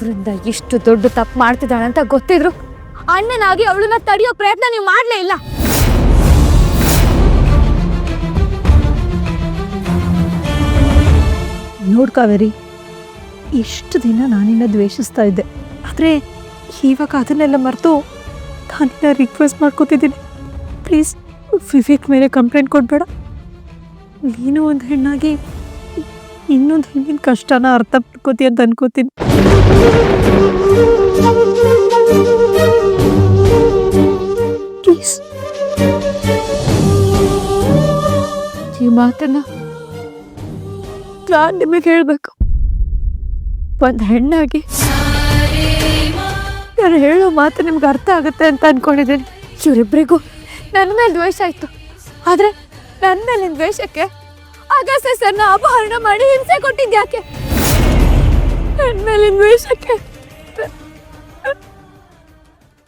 ವೃಂದ ಎಷ್ಟು ದೊಡ್ಡ ತಪ್ಪು ಮಾಡ್ತಿದ್ದಾಳೆ ಅಂತ ಗೊತ್ತಿದ್ರು. ಅಣ್ಣನಾಗಿ ಅವಳನ್ನ ತಡೆಯೋ ಪ್ರಯತ್ನ ನೀವು ಮಾಡಲೇ ಇಲ್ಲ. ನೋಡ್ ಕಾವೇರಿ ಎಷ್ಟು ದಿನ ನಾನಿನ್ನ ದ್ವೇಷಿಸ್ತಾ ಇದ್ದೆ. ಆದರೆ ಇವಾಗ ಅದನ್ನೆಲ್ಲ ಮರೆತು ನಾನಿನ್ನ ರಿಕ್ವೆಸ್ಟ್ ಮಾಡ್ಕೋತಿದ್ದೀನಿ. ಪ್ಲೀಸ್ ವಿವೇಕ್ ಮೇಲೆ ಕಂಪ್ಲೇಂಟ್ ಕೊಡಬೇಡ. ನೀನು ಒಂದು ಹೆಣ್ಣಾಗಿ ಇನ್ನೊಂದು ಹೆಣ್ಣಿನ ಕಷ್ಟನ ಅರ್ಥ ಮಾಡ್ಕೋತಿ ಅಂತ ಅನ್ಕೋತೀನಿ. ಈ ಮಾತನ್ನ ನಾನು ನಿಮಗೆ ಹೇಳಬೇಕು. ಒಂದು ಹೆಣ್ಣಾಗಿ ನಾನು ಹೇಳೋ ಮಾತು ನಿಮ್ಗೆ ಅರ್ಥ ಆಗುತ್ತೆ ಅಂತ ಅನ್ಕೊಂಡಿದ್ದೀನಿ. ಇವರಿಬ್ಬರಿಗೂ ನನ್ನ ಮೇಲೆ ದ್ವೇಷ ಆಯ್ತು. ಆದರೆ ನನ್ನ ಮೇಲಿನ ದ್ವೇಷಕ್ಕೆ ಅಗಸ್ಯ ಸರ್ನ ಅಪಹರಣ ಮಾಡಿ ಹಿಂಸೆ ಕೊಟ್ಟಿದ್ಯಾಕೆ ನನ್ನ ಮೇಲಿನ ವೇಷಕ್ಕೆ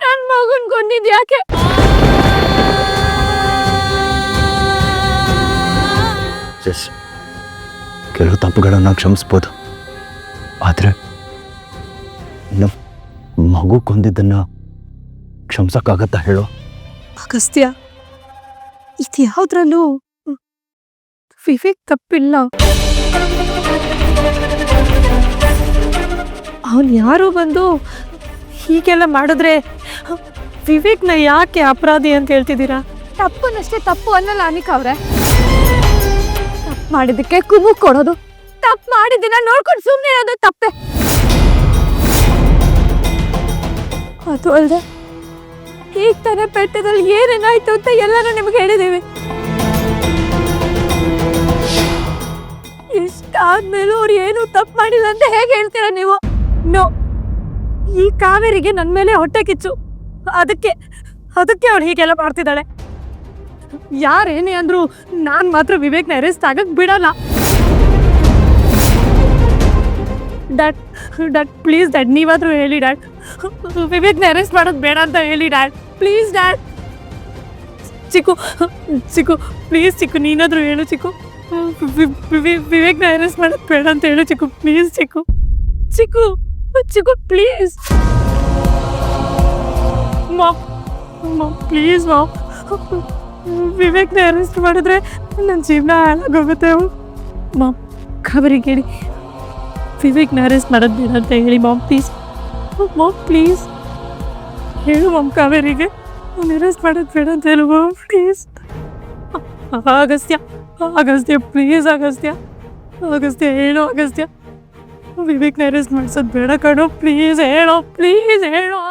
ನನ್ನ ಮಗನ್ ಕೊಂದಿದ್ಯಾಕೆ ಜಸ್ ಕೆಲವು ತಪ್ಪುಗಳನ್ನು ಕ್ಷಮಿಸ್ಬೋದು. ಆದರೆ ನಮ್ಮ ಮಗು ಕೊಂದಿದ್ದನ್ನು ಕ್ಷಮಿಸೋಕ್ಕಾಗತ್ತಾ ಹೇಳು? ಅಗಸ್ತ್ಯ ಇದು ಯಾವುದ್ರಲ್ಲೂ ವಿವೇಕ್ ತಪ್ಪಿಲ್ಲ. ಅವನು ಯಾರು ಬಂದು ಹೀಗೆಲ್ಲ ಮಾಡಿದ್ರೆ ವಿವೇಕ್ನ ಯಾಕೆ ಅಪರಾಧಿ ಅಂತ ಹೇಳ್ತಿದ್ದೀರಾ? ತಪ್ಪನಷ್ಟೇ ತಪ್ಪು ಅನ್ನಲ್ಲ ಅನಿಕ್ ಅವ್ರೆ. ತಪ್ಪು ಮಾಡಿದ್ದಕ್ಕೆ ಕುಮು ಕೊಡೋದು. ತಪ್ಪು ಮಾಡಿದ್ದನ್ನ ನೋಡ್ಕೊಂಡು ಸುಮ್ಮನೆ ಅದು ತಪ್ಪೆ. ಅದು ಅಲ್ಲದೆ ಈಗ ತಾನೇ ಪೆಟ್ಟದಲ್ಲಿ ಏನೇನಾಯ್ತು ಅಂತ ಎಲ್ಲರೂ ನಿಮ್ಗೆ ಹೇಳಿದ್ದೀವಿ. ಇಷ್ಟಾದ್ಮೇಲೂ ಅವ್ರು ಏನು ತಪ್ಪು ಮಾಡಿಲ್ಲ ಅಂತ ಹೇಗೆ ಹೇಳ್ತೀರಾ ನೀವು? ನೋ. ಈ ಕಾವೇರಿಗೆ ನನ್ನ ಮೇಲೆ ಹೊಟ್ಟೆ ಕಿಚ್ಚು. ಅದಕ್ಕೆ ಅದಕ್ಕೆ ಅವಳು ಹೀಗೆಲ್ಲ ಮಾಡ್ತಿದ್ದಾಳೆ. ಯಾರೇನೇ ಅಂದ್ರು ನಾನು ಮಾತ್ರ ವಿವೇಕ್ನ ಅರೆಸ್ಟ್ ಆಗಕ್ ಬಿಡಲ್ಲ. ಡಾಟ್ ಡಾಟ್ ಪ್ಲೀಸ್ ಡ್ಯಾಡ್ ನೀವಾದ್ರೂ ಹೇಳಿ ಡ್ಯಾಡ್ ವಿವೇಕ್ನ ಅರೆಸ್ಟ್ ಮಾಡೋದು ಬೇಡ ಅಂತ ಹೇಳಿ dad please dad Chikku Chikku, please Chikku, ನೀನಾದರೂ ಹೇಳು ಚಿಕ್ಕು. ವಿವೇಕ್ನ ಅರೆಸ್ಟ್ ಮಾಡೋದು ಬೇಡ ಅಂತ ಹೇಳು Chikku. Please Chikku. Chikku Chikku please mom mom please mom ವಿವೇಕ್ನ arrest ಮಾಡಿದ್ರೆ ನನ್ನ ಜೀವನ ಹಾಳಾಗೋಗುತ್ತೆ. ಮಾಮ್ ಖಬರಿಗೆ ಹೇಳಿ ವಿವೇಕ್ನ ಅರೆಸ್ಟ್ ಮಾಡೋದು ಬೇಡ ಅಂತ ಹೇಳಿ ಮಾಮ್ ಪ್ಲೀಸ್ ಮಾಮ್ ಪ್ಲೀಸ್ ಹೇಳು ಮಾಮ್ ಕಾವೇರಿಗೆ. ಅರೆಸ್ಟ್ ಮಾಡೋದು ಬೇಡ ಅಂತ ಹೇಳು mom please Agastya. Agastya please Agastya Agastya ಹೇಳು ಅಗಸ್ತ್ಯ ವಿವೇಕ್ನ ಅರೆಸ್ಟ್ ಮಾಡ್ಸೋದು ಬೇಡ ಕಣೋ ಪ್ಲೀಸ್ ಹೇಳೋ ಪ್ಲೀಸ್ ಹೇಳೋ.